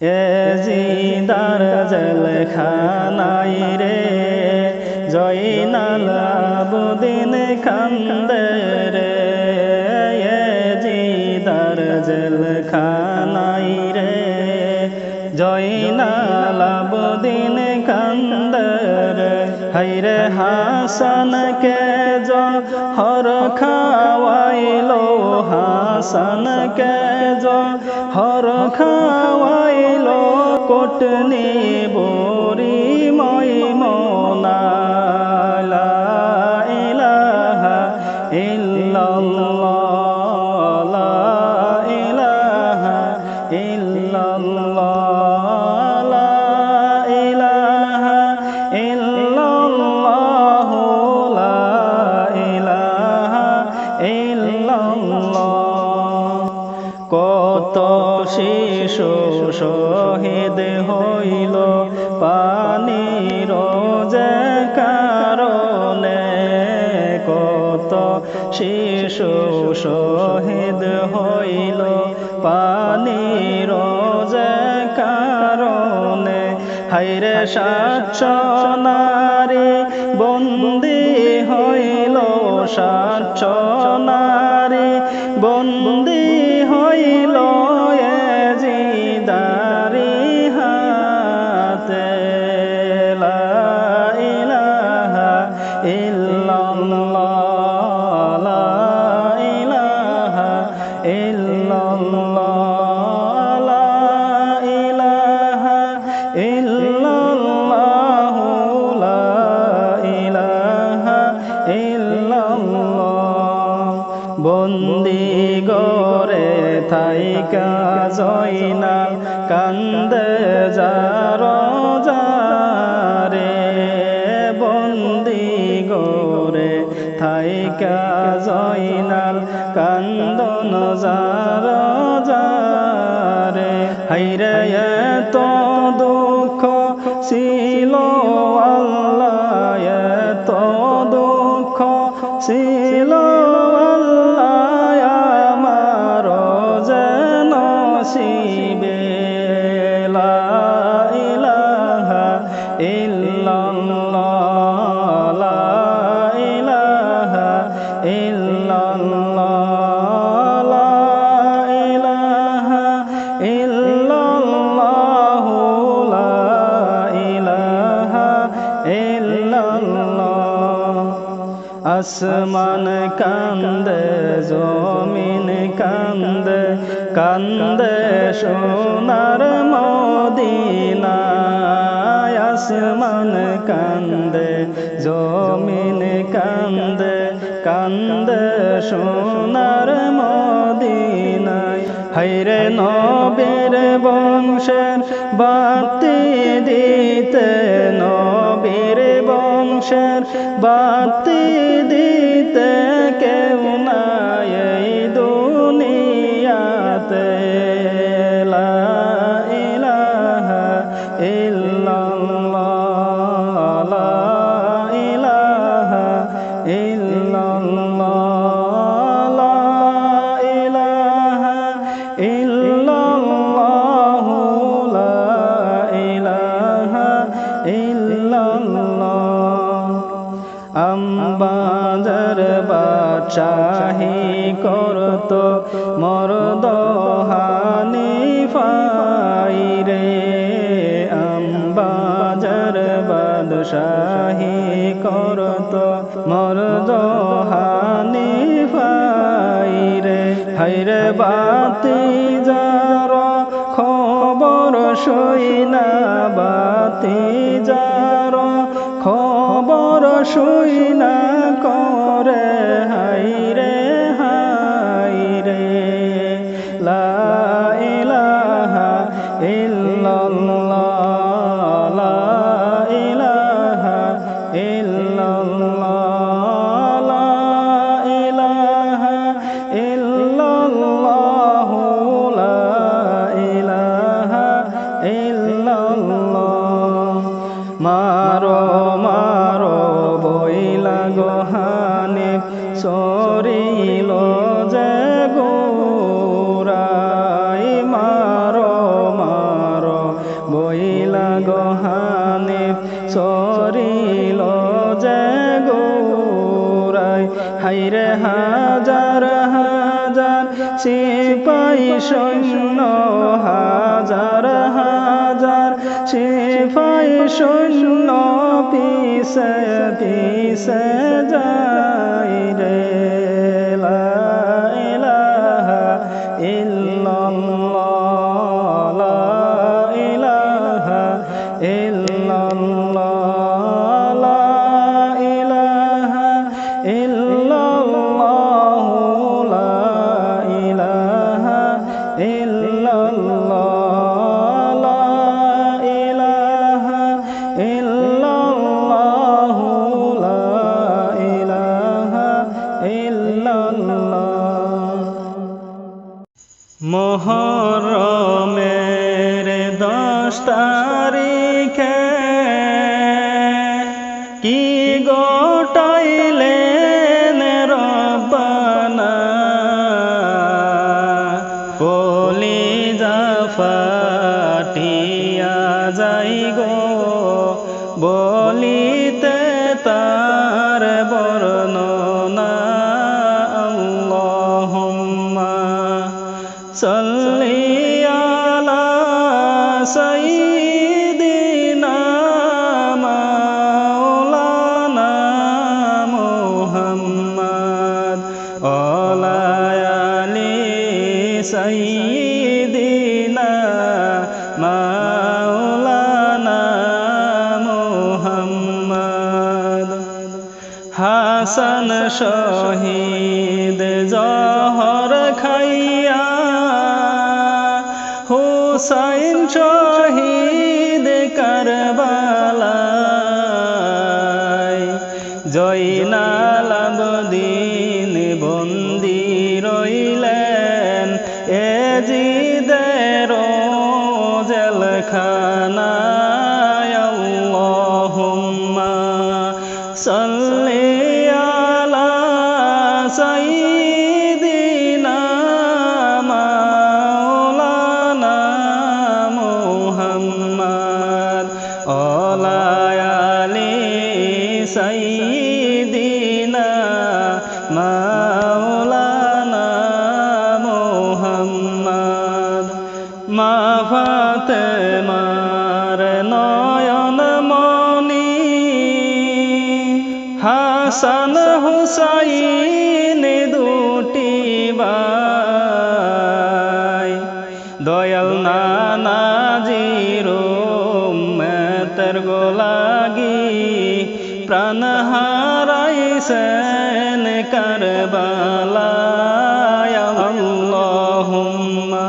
এ জিদার jail খানাই রে, জয়নাল আবুদিন খান্দে রে। এ জিদার jail খানাই রে, জয়নাল আবুদিন খান্দর হাইরে হাসান কে হর খাওয়াইলো হাসান কে হর খাওয়াইলো কোটনি বরি মই মনা শিশু শহীদ হইল। পানির যে কারণে কত শিশু শহীদ হইল। পানির যে কারণে হাইরে সাতশো নারী বন্দি হইল। সাতশো নারী থাইকা জয়না কান্দে যার যারে, বন্দি গরে থাইকা জয়নাল কান্দন যার যারে। হাইরে এত দুঃখ ছিল আল্লাহ, এত দুঃখ ছিল আসমান কান্দে, জমিন কান্দে কান্দে সোনার মদিনা আসমান কান্দে, জমিন কান্দে কান্দে সোনার মদিনায়। হাইরে নবীর বংশের বাতি দিতে, নবীর বংশের বাতি আম্বাজার বাদশাহী করত মরদ হানিফাই রে আম্বাজার বাদশাহী করত মরদ হানিফাই রে হাইরে বাতি যার খবর সইনা বাতি যার খবর সইনা করে হাইরে চরিল যে গোরাই মার মার, বইলা গহানে চরিল যে গোরাই হাইরে হাজার হাজার সিপাই সৈন্য, হাজার হাজার সে শূন্য পিসে পিসে যাই রে মোহরমের দশ তারিখে আলি সাইয়্যিদিনা মাওলানা মুহাম্মদ। হাসান শহীদ জহর খাইয়া হুসাইন শহীদ কারবালায় জয়নাল এ জিদের জেলখানায় আল্লাহুম্মা সাল্লি আলা সাইয়্যিদিনা মা ফাতেমার নয়ন মনি হাসান হুসাইন দুটি ভাই দয়াল নানাজির মেতের গোলাগি। প্রাণ হারাইছেন কারবালায়। আল্লাহুম্মা।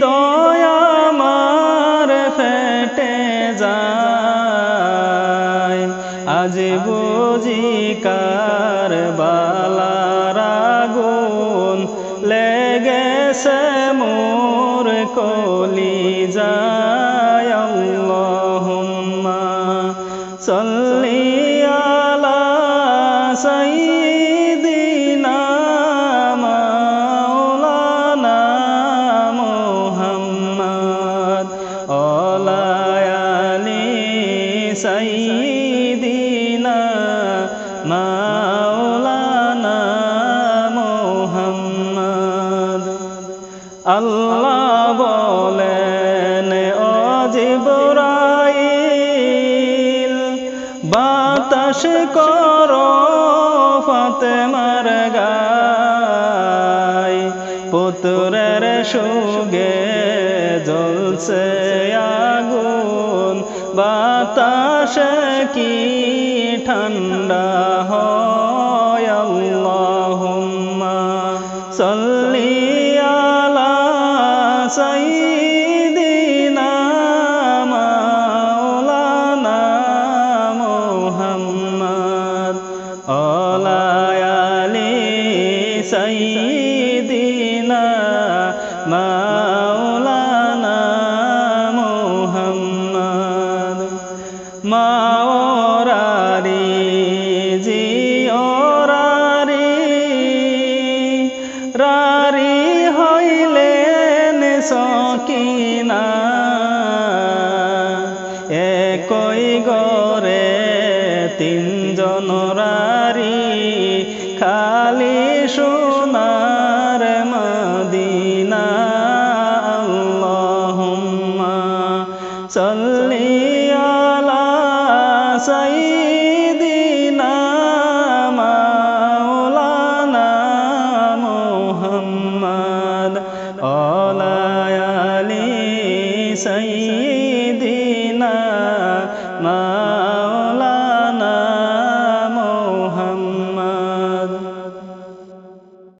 হৃদয় আমার ফেটে যায়। আজ বুঝি কার বালার আগুন লেগেছে মোর কলি যায় আল্লাহুম্মা সাল্লি আল্লাহ বলেন, ও জিবরাইল, বাতাস করো ফাতেমার গায়। পুত্রের সুগে জ্বলছে আগুন, বাতাস কি ঠান্ডা হয়? ওয়ালা মাওলানা মোহাম্মদ। মাওরারি জিওরারি রারি হইলেন সকিনা। সারি